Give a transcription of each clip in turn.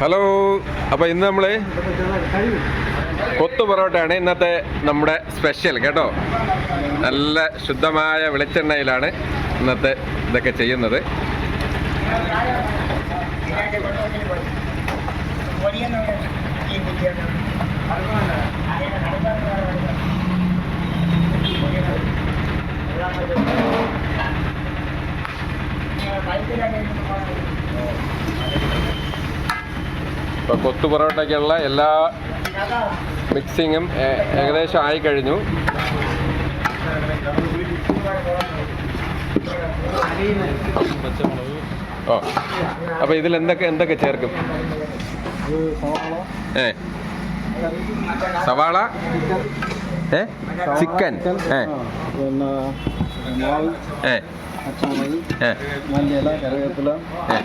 Hello അപ്പോൾ ഇന്ന് നമ്മൾ കൊത്തു പൊറോട്ടയാണ് ഇന്നത്തെ നമ്മുടെ സ്പെഷ്യൽ കേട്ടോ? നല്ല ശുദ്ധമായ വെളിച്ചെണ്ണയിലാണ് ഇന്നത്തെ ഇതൊക്കെ ചെയ്യുന്നത്. കൊത്തു പൊറോട്ടയ്ക്കുള്ള എല്ലാ മിക്സിങ്ങും ഏകദേശം ആയി കഴിഞ്ഞു ഓ അപ്പോൾ ഇതിൽ എന്തൊക്കെ എന്തൊക്കെ ചേർക്കും? ഏ സവാള ഏ ചിക്കൻ ഏ ഏ ഏ കറിവേപ്പില ഏ.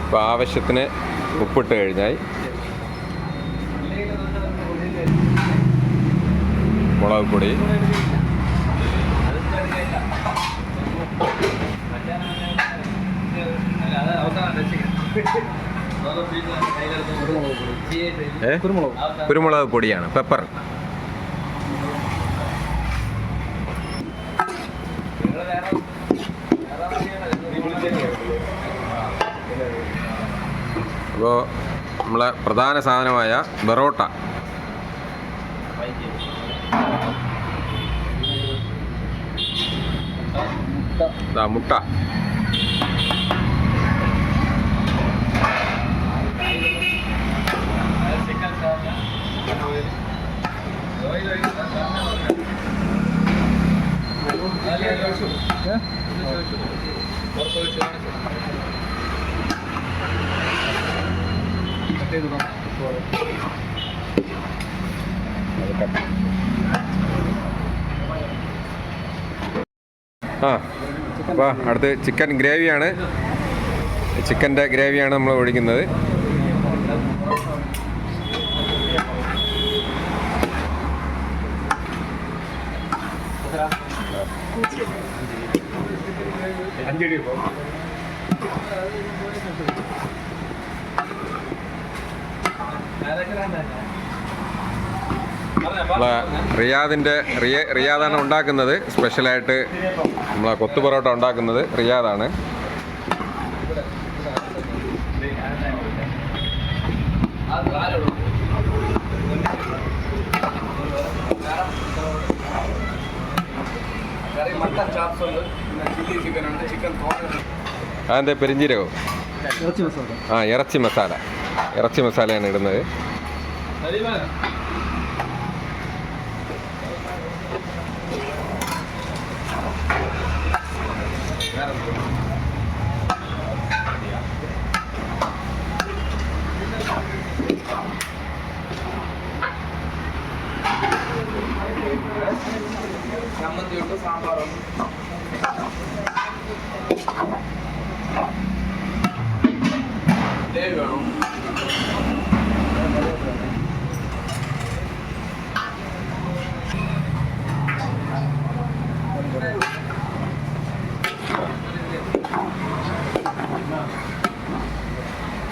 അപ്പോൾ ആവശ്യത്തിന് ഉപ്പിട്ട് കഴിഞ്ഞാൽ മുളക് പൊടി. ഏ കുരുമുളക് പൊടിയാണ്. പെപ്പർ അപ്പോൾ നമ്മളെ പ്രധാന സാധനമായ ബെറോട്ട. ദാ ആ അപ്പോൾ അടുത്ത് ചിക്കൻ ഗ്രേവിയാണ്. ചിക്കന്റെ ഗ്രേവിയാണ് നമ്മൾ ഒഴിക്കുന്നത്. നമ്മളെ റിയാദിന്റെ റിയ റിയാദാണ് ഉണ്ടാക്കുന്നത്. സ്പെഷ്യലായിട്ട് നമ്മളെ കൊത്തു പൊറോട്ട ഉണ്ടാക്കുന്നത് റിയാദാണ്. അതെന്താ പെരിഞ്ചീരകോ? ആ ഇറച്ചി മസാല. ഇറച്ചി മസാലയാണ് ഇടുന്നത്. ചമ്മന്തി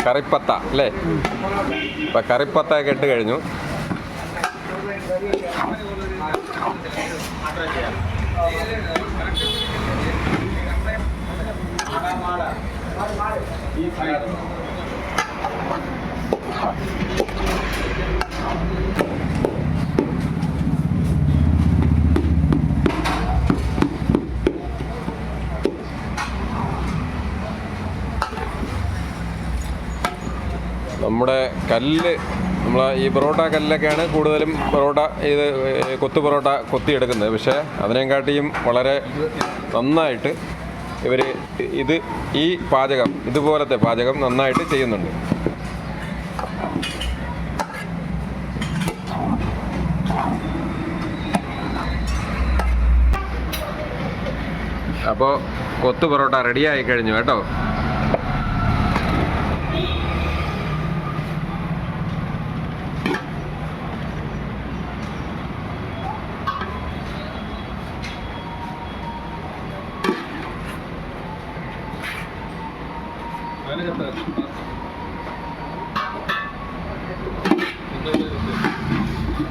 കറിപ്പത്ത അല്ലേ? ഇപ്പം കറിപ്പത്ത ഒക്കെ ഇട്ട് കഴിഞ്ഞു. നമ്മുടെ കല്ല് നമ്മൾ ഈ പൊറോട്ട കല്ലൊക്കെയാണ് കൂടുതലും പൊറോട്ട ഇത് കൊത്തു പൊറോട്ട കൊത്തിയെടുക്കുന്നത്. പക്ഷേ അതിനെക്കാട്ടിയും വളരെ നന്നായിട്ട് ഇവർ ഇത് ഈ പാചകം ഇതുപോലത്തെ പാചകം നന്നായിട്ട് ചെയ്യുന്നുണ്ട്. അപ്പോൾ കൊത്തു പൊറോട്ട റെഡിയായി കഴിഞ്ഞു കേട്ടോ.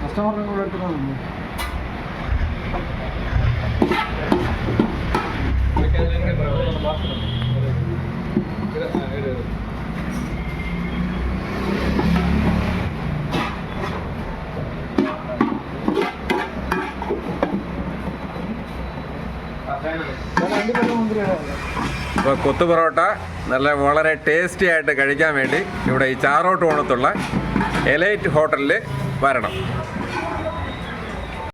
കസ്റ്റമറിനും കൂടെ എടുത്തിട്ടാണ് രണ്ട് അപ്പോൾ കൊത്തു പൊറോട്ട നല്ല വളരെ ടേസ്റ്റി ആയിട്ട് കഴിക്കാൻ വേണ്ടി ഇവിടെ ഈ ചാറോട്ട് ഓണത്തുള്ള എലൈറ്റ് ഹോട്ടലിൽ വരണം.